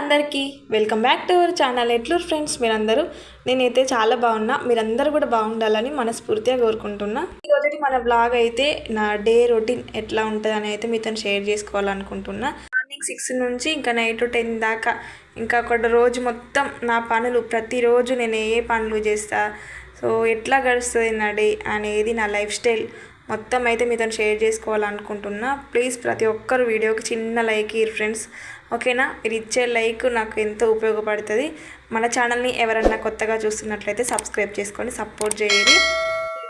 అందరికీ welcome back to our channel ఎట్లూరు friends మీరందరూ? నేనైతే చాలా బాగున్నా. మీరందరూ కూడా బాగుండాలని మనస్ఫూర్తిగా కోరుకుంటున్నా. ఈరోజు మన బ్లాగ్ అయితే నా డే రొటీన్ ఎట్లా ఉంటుందని అయితే మీతో షేర్ చేసుకోవాలనుకుంటున్నా. మార్నింగ్ సిక్స్ నుంచి ఇంకా నైట్ టెన్ దాకా ఇంకా ఒక రోజు మొత్తం నా పనులు ప్రతిరోజు నేను ఏ పనులు చేస్తా సో ఎట్లా గడుస్తుంది నా డే అనేది నా లైఫ్ స్టైల్ మొత్తం అయితే మీతో షేర్ చేసుకోవాలనుకుంటున్నా. ప్లీజ్ ప్రతి ఒక్కరు వీడియోకి చిన్న లైక్ ఇరు ఫ్రెండ్స్. ఓకేనా? మీరు ఇచ్చే లైక్ నాకు ఎంతో ఉపయోగపడుతుంది. మన ఛానల్ని ఎవరన్నా కొత్తగా చూస్తున్నట్లయితే సబ్స్క్రైబ్ చేసుకొని సపోర్ట్ చేయండి.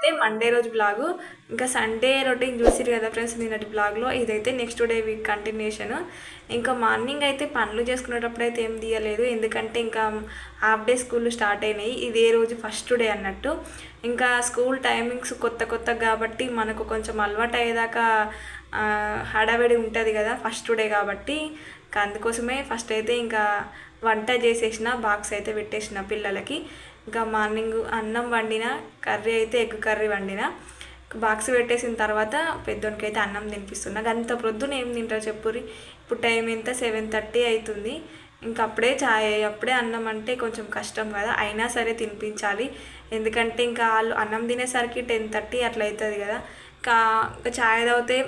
అయితే మండే రోజు బ్లాగు ఇంకా సండే రొటీన్ చూసిరు కదా ఫ్రెండ్స్ నిన్నటి బ్లాగ్లో ఇదైతే నెక్స్ట్ డే వీక్ కంటిన్యూషన్ ఇంకా మార్నింగ్ అయితే పనులు చేసుకునేటప్పుడు అయితే ఏం తీయలేదు. ఎందుకంటే ఇంకా హాఫ్ డే స్కూల్ స్టార్ట్ అయినాయి. ఇదే రోజు ఫస్ట్ డే అన్నట్టు. ఇంకా స్కూల్ టైమింగ్స్ కొత్త కొత్త కాబట్టి మనకు కొంచెం అలవాటు అయ్యేదాకా హడావిడి ఉంటుంది కదా ఫస్ట్ డే కాబట్టి. అందుకోసమే ఫస్ట్ అయితే ఇంకా వంట చేసేసిన బాక్స్ అయితే పెట్టేసిన పిల్లలకి. ఇంకా మార్నింగ్ అన్నం వండిన కర్రీ అయితే ఎగ్ కర్రీ వండిన బాక్స్ పెట్టేసిన తర్వాత పెద్దోనికి అయితే అన్నం తినిపిస్తున్నా. అంత ప్రొద్దున ఏం తింటారు చెప్పుర్రి. ఇప్పుడు టైం ఎంత? సెవెన్ థర్టీ అవుతుంది ఇంకా అప్పుడే చాయ్ అప్పుడే అన్నం అంటే కొంచెం కష్టం కదా. అయినా సరే తినిపించాలి. ఎందుకంటే ఇంకా వాళ్ళు అన్నం తినేసరికి టెన్ థర్టీ అట్లా అవుతుంది కదా. ఇంకా ఇంకా చాయ్ తాగితే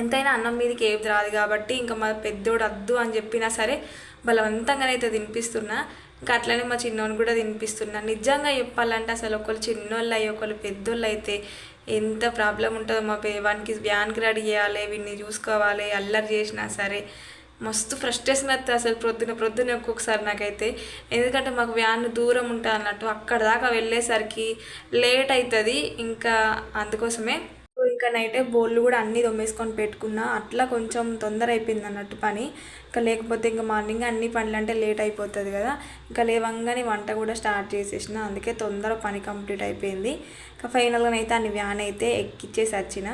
ఎంతైనా అన్నం మీదకి ఏది రాదు కాబట్టి ఇంకా మా పెద్దోడు వద్దు అని చెప్పినా సరే బలవంతంగానైతే తినిపిస్తున్నా. ఇంకా అట్లనే మా చిన్నోని కూడా తినిపిస్తున్నా. నిజంగా చెప్పాలంటే అసలు ఒకళ్ళు చిన్నోళ్ళు అయ్యి ఒకళ్ళు పెద్దోళ్ళు అయితే ఎంత ప్రాబ్లం ఉంటుందో. మా పే వానికి వ్యాన్కి రెడీ చేయాలి వీడిని చూసుకోవాలి అల్లరి చేసినా సరే. మస్తు ఫ్రస్ట్రేషన్ వస్తుంది అసలు ప్రొద్దున ప్రొద్దున ఒక్కొక్కసారి నాకైతే. ఎందుకంటే మాకు వ్యాన్ దూరం ఉంటుంది అన్నట్టు అక్కడ దాకా వెళ్ళేసరికి లేట్ అవుతుంది ఇంకా అందుకోసమే ఇంకా బోళ్ళు కూడా అన్నీ దొమ్మేసుకొని పెట్టుకున్నా. అట్లా కొంచెం తొందర అయిపోయింది అన్నట్టు పని. ఇంకా లేకపోతే ఇంకా మార్నింగ్ అన్ని పనులు అంటే లేట్ అయిపోతుంది కదా. ఇంకా లేవంగానే వంట కూడా స్టార్ట్ చేసేసిన. అందుకే తొందర పని కంప్లీట్ అయిపోయింది. ఇంకా ఫైనల్గా అయితే అన్ని వ్యాన్ అయితే ఎక్కిచ్చేసి వచ్చిన.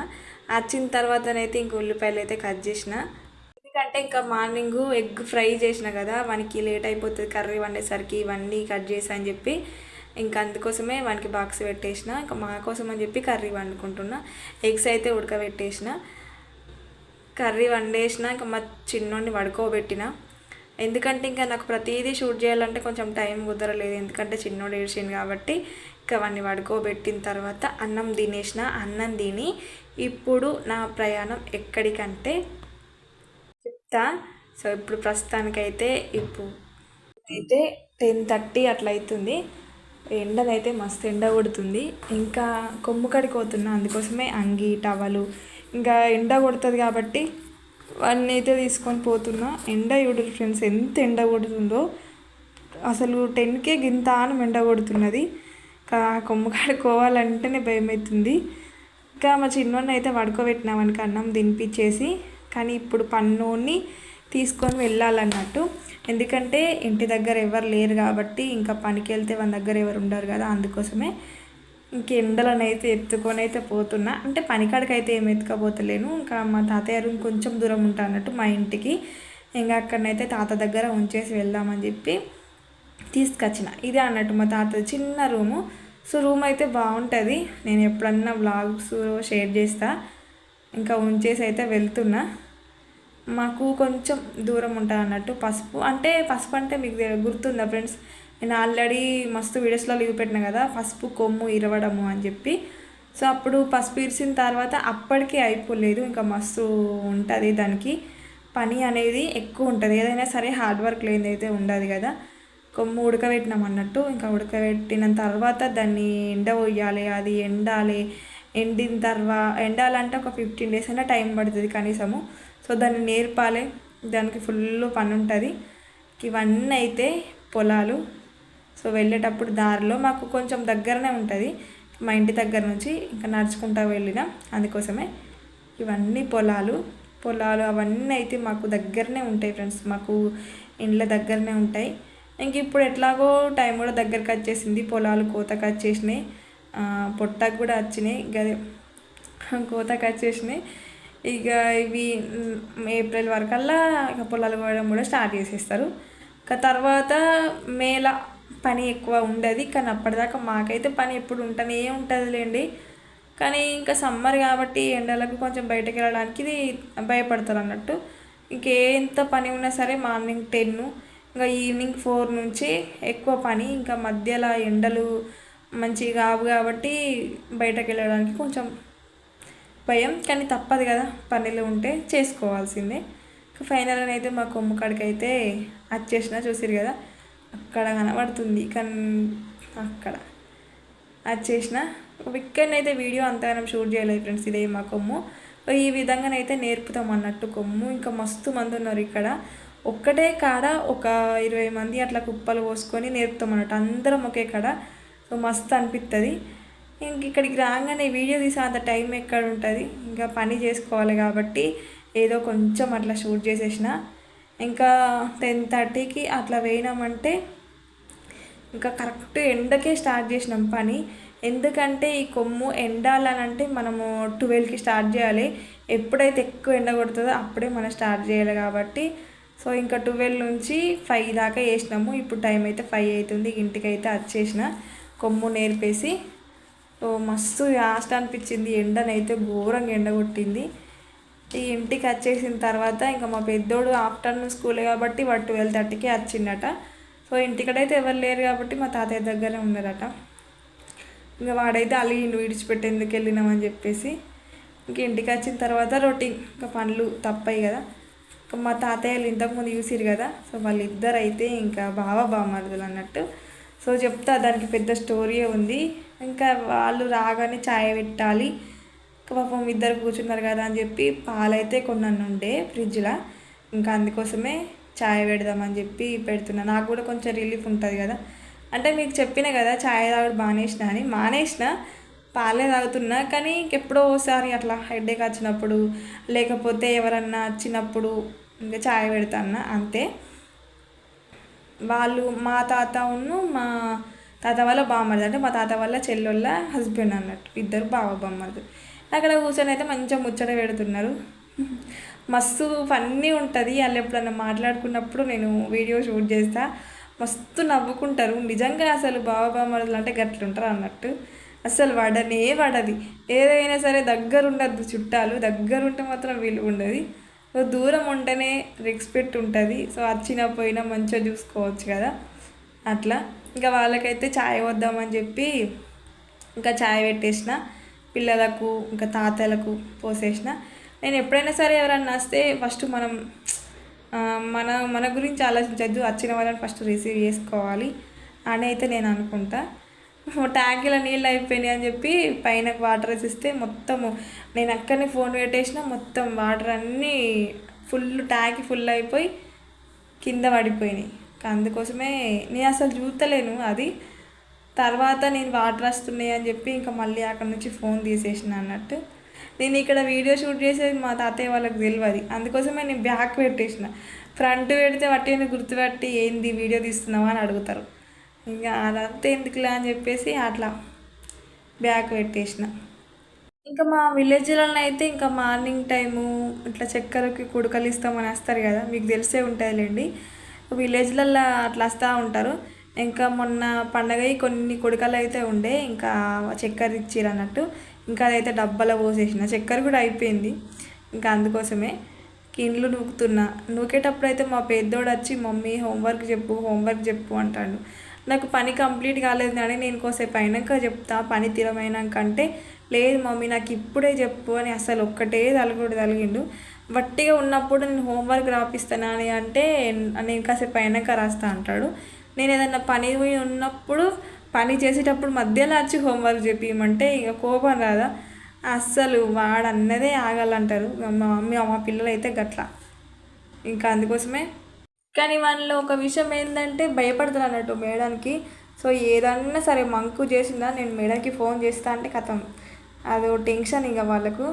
వచ్చిన తర్వాతనైతే ఇంక ఉల్లిపాయలు అయితే కట్ చేసిన. ఎందుకంటే ఇంకా మార్నింగ్ ఎగ్ ఫ్రై చేసిన కదా. మనకి లేట్ అయిపోతుంది కర్రీ వండేసరికి ఇవన్నీ కట్ చేసా అని చెప్పి. ఇంకా అందుకోసమే వానికి బాక్స్ పెట్టేసిన. ఇంకా మా కోసం అని చెప్పి కర్రీ వండుకుంటున్నా. ఎగ్స్ అయితే ఉడకబెట్టేసిన. కర్రీ వండేసిన. ఇంకా మా చిన్నోడిని పడుకోబెట్టిన. ఎందుకంటే ఇంకా నాకు ప్రతిదీ షూట్ చేయాలంటే కొంచెం టైం కుదరలేదు. ఎందుకంటే చిన్నోడు ఏడ్చింది కాబట్టి ఇంకా వాడిని పడుకోబెట్టిన తర్వాత అన్నం తినేసిన. అన్నం తిని ఇప్పుడు నా ప్రయాణం ఎక్కడికంటే చెప్తా. సో ఇప్పుడు ప్రస్తుతానికైతే ఇప్పుడు అయితే టెన్ థర్టీ అట్లా అవుతుంది ఎండనైతే మస్తు ఎండ కొడుతుంది. ఇంకా కొమ్ము కడికి పోతున్నా అందుకోసమే అంగి టవలు. ఇంకా ఎండ కొడుతుంది కాబట్టి వాడిని అయితే తీసుకొని పోతున్నా. ఎండ చూడు ఫ్రెండ్స్ ఎంత ఎండ కొడుతుందో. అసలు టెన్కే గింత అని ఎండ కొడుతున్నది. ఇంకా కొమ్ము కడుకోవాలంటేనే భయం అవుతుంది ఇంకా మా చిన్నోడిని అయితే పడుకోబెట్టినామనుక వానికి అన్నం తినిపించేసి కానీ ఇప్పుడు పన్నోని తీసుకొని వెళ్ళాలన్నట్టు. ఎందుకంటే ఇంటి దగ్గర ఎవరు లేరు కాబట్టి ఇంకా పనికి వెళ్తే వాళ్ళ దగ్గర ఎవరు ఉండరు కదా అందుకోసమే ఇంక ఎండలనైతే ఎత్తుకొని అయితే పోతున్నా. అంటే పనికాడికి అయితే ఏం ఎత్తుకపోతలేను. ఇంకా మా తాతయ్య రూమ్ కొంచెం దూరం ఉంటా అన్నట్టు మా ఇంటికి. ఇంకా అక్కడనైతే తాత దగ్గర ఉంచేసి వెళ్దామని చెప్పి తీసుకొచ్చిన. ఇదే అన్నట్టు మా తాత చిన్న రూము. సో రూమ్ అయితే బాగుంటుంది. నేను ఎప్పుడన్నా వ్లాగ్స్ షేర్ చేస్తా. ఇంకా ఉంచేసి అయితే వెళ్తున్నా. మాకు కొంచెం దూరం ఉంటుంది అన్నట్టు. పసుపు అంటే పసుపు అంటే మీకు గుర్తుందా ఫ్రెండ్స్? నేను ఆల్రెడీ మస్తు వీడియోస్లో లీవ్ పెట్టిన కదా పసుపు కొమ్ము ఇరవడము అని చెప్పి. సో అప్పుడు పసుపు ఇరిసిన తర్వాత అప్పటికే అయిపోలేదు ఇంకా మస్తు ఉంటుంది దానికి. పని అనేది ఎక్కువ ఉంటుంది. ఏదైనా సరే హార్డ్ వర్క్ లేనిదైతే ఉండదు కదా. కొమ్ము ఉడకబెట్టినాం అన్నట్టు. ఇంకా ఉడకబెట్టిన తర్వాత దాన్ని ఎండ పోయాలి అది ఎండాలి. ఎండిన తర్వాత ఎండాలంటే ఒక ఫిఫ్టీన్ డేస్ అయినా టైం పడుతుంది కనీసము. సో దాన్ని నేర్పాలి. దానికి ఫుల్ పని ఉంటుంది ఇవన్నీ అయితే పొలాలు. సో వెళ్ళేటప్పుడు దారిలో మాకు కొంచెం దగ్గరనే ఉంటుంది. మా ఇంటి దగ్గర నుంచి ఇంకా నడుచుకుంటా వెళ్ళిన. అందుకోసమే ఇవన్నీ పొలాలు. పొలాలు అవన్నీ అయితే మాకు దగ్గరనే ఉంటాయి ఫ్రెండ్స్. మాకు ఇండ్ల దగ్గరనే ఉంటాయి. ఇంక ఇప్పుడు ఎట్లాగో టైం కూడా దగ్గరకు వచ్చేసింది. పొలాలు కోతకు వచ్చేసినాయి. పొట్టకు కూడా వచ్చినాయి. గదే కోతకు వచ్చేసినాయి. ఇక ఇవి ఏప్రిల్ వరకల్లా ఇక పొలాలు కోయడం కూడా స్టార్ట్ చేసేస్తారు. ఇక తర్వాత మేల పని ఎక్కువ ఉండదు. కానీ అప్పటిదాకా మాకైతే పని ఎప్పుడు ఉంటూనే ఉంటుందిలేండి. కానీ ఇంకా సమ్మర్ కాబట్టి ఎండలకు కొంచెం బయటకు వెళ్ళడానికి ఇది భయపడతారు అన్నట్టు. ఇంకేంత పని ఉన్నా సరే మార్నింగ్ టెన్ ఇంకా ఈవినింగ్ ఫోర్ నుంచి ఎక్కువ పని. ఇంకా మధ్యలో ఎండలు మంచిగా కావు కాబట్టి బయటకు వెళ్ళడానికి కొంచెం భయం కానీ తప్పదు కదా. పనులు ఉంటే చేసుకోవాల్సిందే. ఫైనల్గా అయితే మా కొమ్ము కాడికి అయితే వచ్చేసిన చూసిరు కదా. అక్కడ కనబడుతుంది. కానీ అక్కడ వచ్చేసిన ఇక్కడనైతే వీడియో అంతగానం షూట్ చేయలేదు ఫ్రెండ్స్ ఇదే మా కొమ్ము. ఈ విధంగానైతే నేర్పుతాం అన్నట్టు కొమ్ము. ఇంకా మస్తు మంది ఉన్నారు ఇక్కడ. ఒక్కటే కాడ ఒక ఇరవై మంది అట్లా కుప్పలు పోసుకొని నేర్పుతాం అన్నట్టు. అందరం ఒకే కాడ. సో మస్తు అనిపిస్తుంది ఇంక ఇక్కడికి రాగానే వీడియో తీసే అంత టైం ఎక్కడ ఉంటుంది? ఇంకా పని చేసుకోవాలి కాబట్టి ఏదో కొంచెం అట్లా షూట్ చేసేసిన. ఇంకా టెన్ థర్టీకి అట్లా వేయినామంటే ఇంకా కరెక్ట్ ఎండకే స్టార్ట్ చేసినాం పని. ఎందుకంటే ఈ కొమ్ము ఎండాలనంటే మనము ట్వెల్వ్కి స్టార్ట్ చేయాలి. ఎప్పుడైతే ఎక్కువ ఎండ కొడుతుందో అప్పుడే మనం స్టార్ట్ చేయాలి కాబట్టి. సో ఇంకా ట్వెల్వ్ నుంచి ఫైవ్ దాకా వేసినాము. ఇప్పుడు టైం అయితే ఫైవ్ అవుతుంది. ఇంటికి అయితే వచ్చేసిన కొమ్ము నేర్పేసి మస్తు యాస్ట్ అనిపించింది. ఎండనైతే ఘోరంగా ఎండ కొట్టింది. ఈ ఇంటికి వచ్చేసిన తర్వాత ఇంకా మా పెద్దోడు ఆఫ్టర్నూన్ స్కూల్ కాబట్టి వాడు ట్వెల్వ్ థర్టీకి వచ్చిండట. సో ఇంటికడైతే ఎవరు లేరు కాబట్టి మా తాతయ్య దగ్గరే ఉన్నారట. ఇంకా వాడైతే అలిగిండు విడిచిపెట్టి ఎందుకు వెళ్ళినామని చెప్పేసి ఇంక ఇంటికి వచ్చిన తర్వాత రొటీన్ ఇంకా పనులు తప్పాయి కదా. ఇంకా మా తాతయ్యలు ఇంతకుముందు చూసిరు కదా. సో వాళ్ళిద్దరు అయితే ఇంకా బావ బామ్మరుదులు అన్నట్టు సో చెప్తా దానికి పెద్ద స్టోరీ ఉంది. ఇంకా వాళ్ళు రాగానే ఛాయ్ పెట్టాలి. పాపం ఇద్దరు కూర్చున్నారు కదా అని చెప్పి పాలైతే కొన్నాను ఉండే ఫ్రిడ్జ్లో. ఇంకా అందుకోసమే ఛాయ్ పెడదామని చెప్పి పెడుతున్నా. నాకు కూడా కొంచెం రిలీఫ్ ఉంటుంది కదా. అంటే మీకు చెప్పిన కదా ఛాయ్ తాగుడు మానేసిన అని. మానేసిన పాలే తాగుతున్నా. కానీ ఇంకెప్పుడో ఒకసారి అట్లా హెడ్ఏక్ వచ్చినప్పుడు లేకపోతే ఎవరన్నా వచ్చినప్పుడు ఇంకా ఛాయ్ పెడతాను అంతే. వాళ్ళు మా తాత ఉన్ను మా తాత వాళ్ళ బామ్మది అంటే మా తాత వాళ్ళ చెల్లెళ్ళ హస్బెండ్ అన్నట్టు. ఇద్దరు బావ బామ్మది అక్కడ కూర్చొని అయితే మంచిగా ముచ్చట పెడుతున్నారు. మస్తు ఫన్నీ ఉంటుంది. వాళ్ళు ఎప్పుడన్నా మాట్లాడుకున్నప్పుడు నేను వీడియో షూట్ చేస్తా. మస్తు నవ్వుకుంటారు. నిజంగా అసలు బావబామ్మదులు అంటే గట్లుంటారు అన్నట్టు. అసలు వాడనే వాడది. ఏదైనా సరే దగ్గరుండద్దు చుట్టాలు. దగ్గరుంటే మాత్రం వీలు ఉండదు సో దూరం ఉంటేనే రెస్పెక్ట్ ఉంటుంది. సో వచ్చినా పోయినా మంచిగా చూసుకోవచ్చు కదా. అట్లా. ఇంకా వాళ్ళకైతే ఛాయ్ వద్దామని చెప్పి ఇంకా ఛాయ్ పెట్టేసిన. పిల్లలకు ఇంకా తాతలకు పోసేసిన. నేను ఎప్పుడైనా సరే ఎవరన్నా వస్తే ఫస్ట్ మనం మన మన గురించి ఆలోచించద్దు. వచ్చిన వాళ్ళని ఫస్ట్ రిసీవ్ చేసుకోవాలి అని అయితే నేను అనుకుంటా. ట్యాంకీలో నీళ్ళు అయిపోయినాయి అని చెప్పి పైన వాటర్ వేసిస్తే మొత్తము. నేను అక్కడనే ఫోన్ పెట్టేసిన మొత్తం వాటర్ అన్నీ ఫుల్ ట్యాంక్ ఫుల్ అయిపోయి కింద పడిపోయినాయి. అందుకోసమే నేను అసలు చూస్తలేను అది. తర్వాత నేను వాటర్ వస్తున్నాయి అని చెప్పి ఇంకా మళ్ళీ అక్కడ నుంచి ఫోన్ తీసేసిన అన్నట్టు. నేను ఇక్కడ వీడియో షూట్ చేసేది మా తాతయ్య వాళ్ళకి తెలియదు అందుకోసమే నేను బ్యాక్ పెట్టేసిన. ఫ్రంట్ పెడితే వాటిని గుర్తుపట్టి ఏంది వీడియో తీస్తున్నావా అని అడుగుతారు. ఇంకా అదంతా ఎందుకులే అని చెప్పేసి అట్లా బ్యాక్ పెట్టేసిన. ఇంకా మా విలేజ్లో అయితే ఇంకా మార్నింగ్ టైము ఇట్లా చక్కెరకి కుడకలు ఇస్తామని వస్తారు కదా మీకు తెలిసే ఉంటుందిలేండి విలేజ్లలో అట్లా వస్తూ ఉంటారు. ఇంకా మొన్న పండగ కొన్ని కొడుకలు అయితే ఉండే ఇంకా చక్కెర ఇచ్చిరు అన్నట్టు. ఇంకా అదైతే డబ్బాలో పోసేసిన చక్కెర కూడా అయిపోయింది. ఇంకా అందుకోసమే ఇండ్లు నూకుతున్నా. నూకేటప్పుడు అయితే మా పెద్దోడు వచ్చి మమ్మీ హోంవర్క్ చెప్పు హోంవర్క్ చెప్పు అంటాడు. నాకు పని కంప్లీట్ కాలేదు కానీ నేను కోసేపు అయినాక చెప్తా పని తీరమైనాక అంటే లేదు మమ్మీ నాకు ఇప్పుడే చెప్పు అని అసలు ఒక్కటే తలగొడు తలిగిండు వట్టిగా ఉన్నప్పుడు నేను హోంవర్క్ రాపిస్తానా అని అంటే నేను కాసేపు అయినాక రాస్తా అంటాడు. నేను ఏదైనా పని ఉన్నప్పుడు పని చేసేటప్పుడు మధ్యలో వచ్చి హోంవర్క్ చెప్పియమంటే ఇక కోపం రాదా? అస్సలు వాడు అన్నదే ఆగాలంటారు. మా మమ్మీ మా పిల్లలు అయితే గట్ల. ఇంకా అందుకోసమే కానీ వాళ్ళలో ఒక విషయం ఏంటంటే భయపడతారు అన్నట్టు మేడానికి సో ఏదన్నా సరే మంకు చేసిందా నేను మేడంకి ఫోన్ చేస్తా అంటే కథం. అదో టెన్షన్ ఇంకా వాళ్ళకు.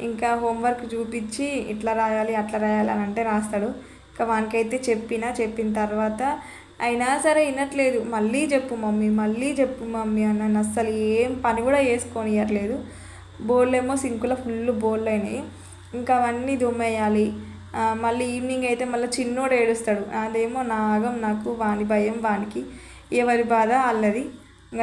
ఇంకా హోంవర్క్ చూపించి ఇట్లా రాయాలి అట్లా రాయాలి అని అంటే రాస్తాడు. ఇంకా వానికైతే చెప్పిన చెప్పిన తర్వాత అయినా సరే వినట్లేదు. మళ్ళీ చెప్పు మమ్మీ మళ్ళీ చెప్పు మమ్మీ అన్న అస్సలు ఏం పని కూడా చేసుకొని ఇవ్వట్లేదు బోళ్ళు ఏమో సింకులో ఫుల్ బోళ్ళు అయినాయి. ఇంకా అవన్నీ దుమ్మేయాలి మళ్ళీ ఈవినింగ్ అయితే మళ్ళీ చిన్నోడు ఏడుస్తాడు. అదేమో నాగం నాకు వాని భయం వానికి ఎవరి బాధ అల్లది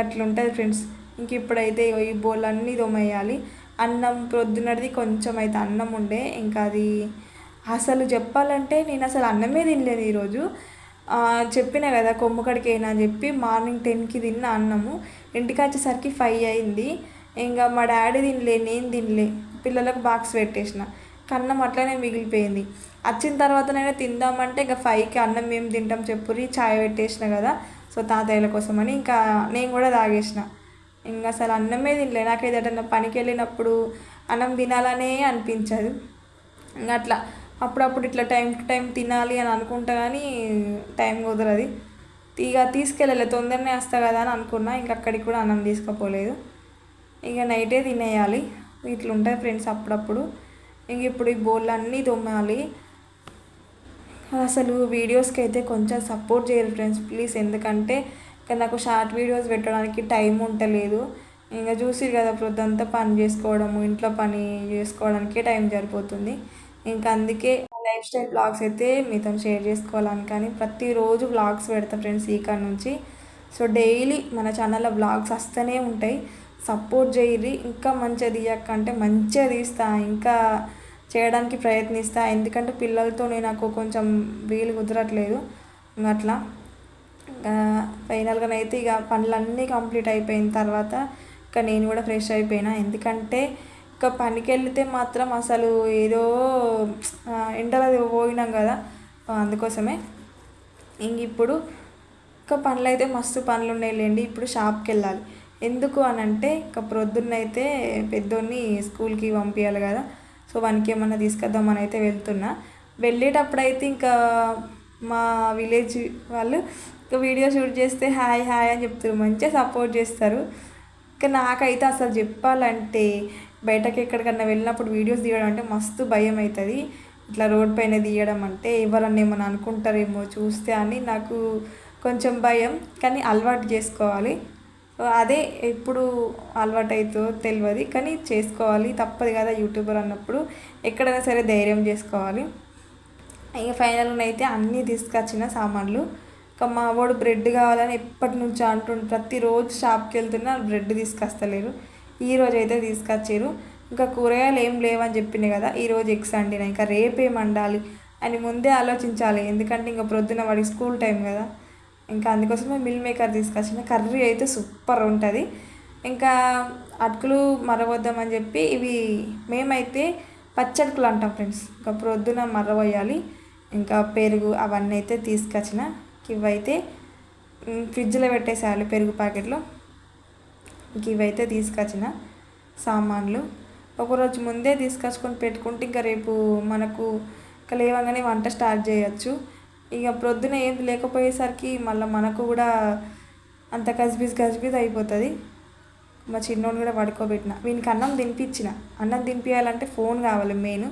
అట్లుంటుంది ఫ్రెండ్స్. ఇంక ఇప్పుడైతే ఈ బోల్ అన్నీ దొమ్మేయాలి అన్నం ప్రొద్దునది కొంచెం అయితే అన్నం ఉండే. ఇంకా అది అసలు చెప్పాలంటే నేను అసలు అన్నమే తినలేదు ఈరోజు. చెప్పిన కదా కొమ్ము కడికి అయినా అని చెప్పి మార్నింగ్ టెన్కి తిన్న అన్నము. ఇంటికి వచ్చేసరికి ఫైవ్ అయింది. ఇంకా మా డాడీ తినలే నేను తినలే. పిల్లలకు బాక్స్ పెట్టేసిన. కన్నం అట్లనే మిగిలిపోయింది. వచ్చిన తర్వాతనైనా తిందామంటే ఇంకా ఫైవ్కి అన్నం మేము తింటాం చెప్పురి చాయ్ పెట్టేసిన కదా. సో తాతయ్యల కోసమని ఇంకా నేను కూడా తాగేసిన. ఇంకా అసలు అన్నమే తినలే. నాకు ఏదైనా పనికి వెళ్ళినప్పుడు అన్నం తినాలనే అనిపించదు. ఇంకా అట్లా అప్పుడప్పుడు ఇట్లా టైం టు టైం తినాలి అని అనుకుంటా కానీ టైం కుదరదు. ఇక తీసుకెళ్ళలే. తొందరనే వస్తా కదా అని అనుకున్నా. ఇంక అక్కడికి కూడా అన్నం తీసుకుపోలేదు. ఇక నైటే తినేయాలి. ఇట్లుంటాయి ఫ్రెండ్స్ అప్పుడప్పుడు. ఇంక ఇప్పుడు ఈ బోళ్ళు అన్నీ తోమాలి. అసలు వీడియోస్కి అయితే కొంచెం సపోర్ట్ చేయాలి ఫ్రెండ్స్ ప్లీజ్. ఎందుకంటే ఇంకా నాకు షార్ట్ వీడియోస్ పెట్టడానికి టైం ఉండలేదు ఇంకా చూసి కదా ప్రొద్దంతా పని చేసుకోవడము ఇంట్లో పని చేసుకోవడానికే టైం సరిపోతుంది. ఇంకా అందుకే లైఫ్ స్టైల్ బ్లాగ్స్ అయితే మీతో షేర్ చేసుకోవాలని కానీ ప్రతిరోజు బ్లాగ్స్ పెడతా ఫ్రెండ్స్ ఈ కాడ నుంచి. సో డైలీ మన ఛానల్లో బ్లాగ్స్ వస్తూనే ఉంటాయి. సపోర్ట్ చేయరి ఇంకా మంచిగా తీయక్క అంటే మంచిగా తీస్తా ఇంకా చేయడానికి ప్రయత్నిస్తా. ఎందుకంటే పిల్లలతో నేను నాకు కొంచెం వీలు కుదరట్లేదు. ఇంక అట్లా. ఫైనల్గా అయితే ఇక పనులన్నీ కంప్లీట్ అయిపోయిన తర్వాత ఇక నేను కూడా ఫ్రెష్ అయిపోయినా. ఎందుకంటే ఇక పనికి వెళ్తే మాత్రం అసలు ఏదో ఎండలో పోయినాం కదా అందుకోసమే. ఇంక ఇప్పుడు ఇంకా పనులు అయితే మస్తు పనులు ఉన్నాయిలేండి ఇప్పుడు షాప్కి వెళ్ళాలి ఎందుకు అని అంటే ఇంకా ప్రొద్దున్నైతే పెద్దోడిని స్కూల్కి పంపించాలి కదా సో వానికి ఏమన్నా తీసుకొద్దామని అయితే వెళ్తున్నా. వెళ్ళేటప్పుడైతే ఇంకా మా విలేజ్ వాళ్ళు ఇంకా వీడియో షూట్ చేస్తే హాయ్ హాయ్ అని చెప్తారు మంచిగా సపోర్ట్ చేస్తారు. ఇంకా నాకైతే అసలు చెప్పాలంటే బయటకి ఎక్కడికన్నా వెళ్ళినప్పుడు వీడియోస్ తీయడం అంటే మస్తు భయం అవుతుంది ఇట్లా రోడ్ పైన తీయడం అంటే ఎవరన్నా ఏమన్నా అనుకుంటారేమో చూస్తే అని నాకు కొంచెం భయం కానీ అలవాటు చేసుకోవాలి. అదే ఎప్పుడు అలవాటు అవుతుందో తెలియదు కానీ చేసుకోవాలి. తప్పదు కదా యూట్యూబర్ అన్నప్పుడు. ఎక్కడైనా సరే ధైర్యం చేసుకోవాలి. ఇక ఫైనల్గా అయితే అన్నీ తీసుకొచ్చిన సామాన్లు. ఇంకా మా వాడు బ్రెడ్ కావాలని ఎప్పటి నుంచో అంటుండు. ప్రతిరోజు షాప్కి వెళ్తున్నా బ్రెడ్ తీసుకొస్తలేరు. ఈ రోజు అయితే తీసుకొచ్చారు. ఇంకా కూరగాయలు ఏం లేవని చెప్పింది కదా ఈరోజు ఎగ్స్ వండిన. ఇంకా రేపేం వండాలి అని ముందే ఆలోచించాలి. ఎందుకంటే ఇంకా ప్రొద్దున వాడికి స్కూల్ టైం కదా. ఇంకా అందుకోసమే మిల్ మేకర్ తీసుకొచ్చిన కర్రీ అయితే సూపర్ ఉంటుంది. ఇంకా అటుకులు మరవద్దామని చెప్పి ఇవి మేమైతే పచ్చడుకులు అంటాం ఫ్రెండ్స్. ఇంకా ప్రొద్దున మర్రవేయాలి ఇంకా పెరుగు అవన్నీ అయితే తీసుకొచ్చిన. ఇవైతే ఫ్రిడ్జ్లో పెట్టేసేయాలి పెరుగు ప్యాకెట్లో. ఇవైతే తీసుకొచ్చిన సామాన్లు. ఒకరోజు ముందే తీసుకొచ్చుకొని పెట్టుకుంటే ఇంకా రేపు మనకు ఇంకా లేవగానే వంట స్టార్ట్ చేయొచ్చు. ఇక ప్రొద్దున ఏం లేకపోయేసరికి మళ్ళీ మనకు కూడా అంత గజిబిజ్ గజ్బిజ్ అయిపోతుంది. మా చిన్నోడు కూడా పడుకోబెట్టిన. వీనికి అన్నం తినిపించిన. అన్నం తినిపించాలంటే ఫోన్ కావాలి మెయిన్.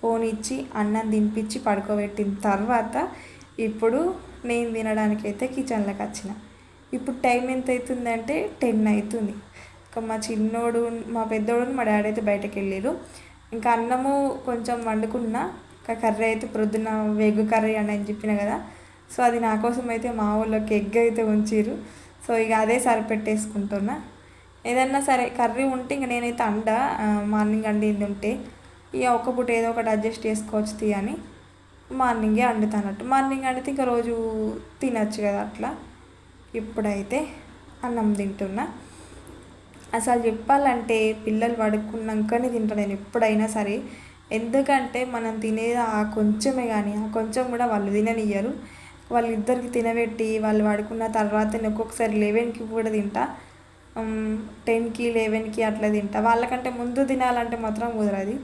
ఫోన్ ఇచ్చి అన్నం తినిపించి పడుకోబెట్టిన తర్వాత ఇప్పుడు నేను తినడానికి అయితే కిచెన్లోకి వచ్చిన. ఇప్పుడు టైం ఎంత అవుతుందంటే టెన్ అవుతుంది ఇంకా మా చిన్నోడు మా పెద్దోడు మా డాడీ అయితే బయటకు వెళ్ళారు ఇంకా అన్నము కొంచెం వండుకున్నా. ఇంకా కర్రీ అయితే ప్రొద్దున వెగ్ కర్రీ అని అని చెప్పిన కదా. సో అది నా కోసం అయితే మా ఊళ్ళోకి ఎగ్ అయితే ఉంచిర్రు. సో ఇక అదే సరిపెట్టేసుకుంటున్నా ఏదన్నా సరే కర్రీ ఉంటే ఇంక నేనైతే అండ మార్నింగ్ అండింది ఉంటే. ఇక ఒక పూట ఏదో ఒకటి అడ్జస్ట్ చేసుకోవచ్చు తీ అని మార్నింగే వండుతానట్టు మార్నింగ్ వండితే ఇంకా రోజు తినచ్చు కదా అట్లా. ఇప్పుడైతే అన్నం తింటున్నా. అసలు చెప్పాలంటే పిల్లలు పడుకున్నాకనే తింటాను నేను ఎప్పుడైనా సరే. ఎందుకంటే మనం తినేది ఆ కొంచెమే కానీ ఆ కొంచెం కూడా వాళ్ళు తిననియ్యరు. వాళ్ళిద్దరికి తినబెట్టి వాళ్ళు పడుకున్న తర్వాత నేను ఒక్కొక్కసారి లెవెన్కి కూడా తింటా. టెన్కి లెవెన్కి అట్లా తింటా. వాళ్ళకంటే ముందు తినాలంటే మాత్రం కుదరదు.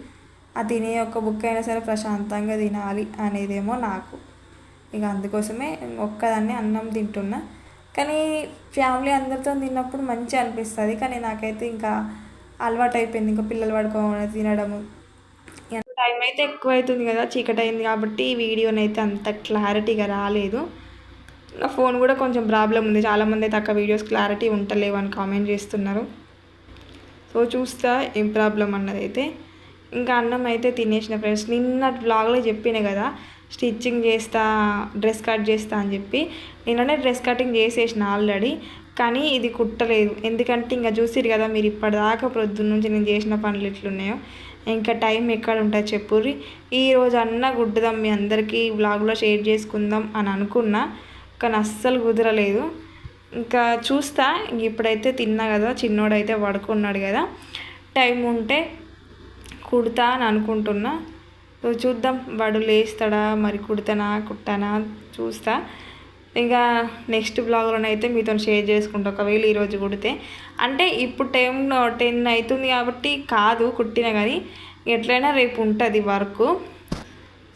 ఆ తినే ఒక బుక్ అయినా సరే ప్రశాంతంగా తినాలి అనేదేమో నాకు. ఇక అందుకోసమే ఒక్కదాన్ని అన్నం తింటున్నా. కానీ ఫ్యామిలీ అందరితో తిన్నప్పుడు మంచిగా అనిపిస్తుంది. కానీ నాకైతే ఇంకా అలవాటు అయిపోయింది ఇంకా పిల్లలు పడుకోవడం తినడము. అయితే ఎక్కువ అవుతుంది కదా చీకటి అయింది కాబట్టి వీడియోని అయితే అంత క్లారిటీగా రాలేదు. నా ఫోన్ కూడా కొంచెం ప్రాబ్లం ఉంది. చాలామంది అయితే అక్క వీడియోస్ క్లారిటీ ఉంటలేవు అని కామెంట్ చేస్తున్నారు. సో చూస్తా ఏం ప్రాబ్లం అన్నది అయితే ఇంకా అన్నం అయితే తినేసిన ఫ్రెండ్స్ నిన్న బ్లాగ్లో చెప్పిన కదా స్టిచ్చింగ్ చేస్తా డ్రెస్ కట్ చేస్తా అని చెప్పి నిన్ననే డ్రెస్ కటింగ్ చేసేసిన ఆల్రెడీ కానీ ఇది కుట్టలేదు. ఎందుకంటే ఇంకా చూసిరు కదా మీరు ఇప్పటిదాకా ప్రొద్దున నుంచి నేను చేసిన పనులు ఎట్లున్నాయో. ఇంకా టైం ఎక్కడ ఉంటుంది చెప్పుర్రి? ఈరోజు అన్న గుడ్డుదాం మీ అందరికీ బ్లాగ్లో షేర్ చేసుకుందాం అని అనుకున్నా కానీ అస్సలు కుదరలేదు. ఇంకా చూస్తా ఇప్పుడైతే తిన్నా కదా చిన్నోడైతే పడుకున్నాడు కదా టైం ఉంటే కుడతా అని అనుకుంటున్నా. సో చూద్దాం వాడు లేస్తాడా మరి కుడతానా కుట్టానా చూస్తా. ఇంకా నెక్స్ట్ బ్లాగ్లోనైతే మీతో షేర్ చేసుకుంటా ఒకవేళ ఈరోజు కుడితే. అంటే ఇప్పుడు టైం టెన్ అవుతుంది కాబట్టి కాదు కుట్టినా కానీ ఎట్లయినా రేపు ఉంటుంది వర్క్.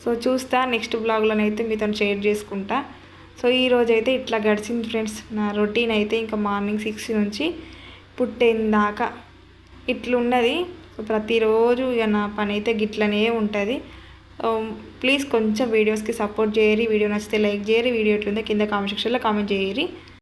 సో చూస్తా నెక్స్ట్ బ్లాగ్లోనైతే మీతో షేర్ చేసుకుంటా. సో ఈరోజు అయితే ఇట్లా గడిచింది ఫ్రెండ్స్ నా రొటీన్ అయితే ఇంకా మార్నింగ్ సిక్స్ నుంచి పుట్టేందాకా దాకా. ఇట్లున్నది సో ప్రతిరోజు ఇక నా పని అయితే గిట్లనే ఉంటుంది. Um, ప్లీజ్ కొంచెం వీడియోస్కి సపోర్ట్ చేయరి వీడియో నచ్చితే లైక్ చేయరి వీడియో ఎట్లుందో కింద కామెంట్ సెక్షన్లో కామెంట్ చేయరి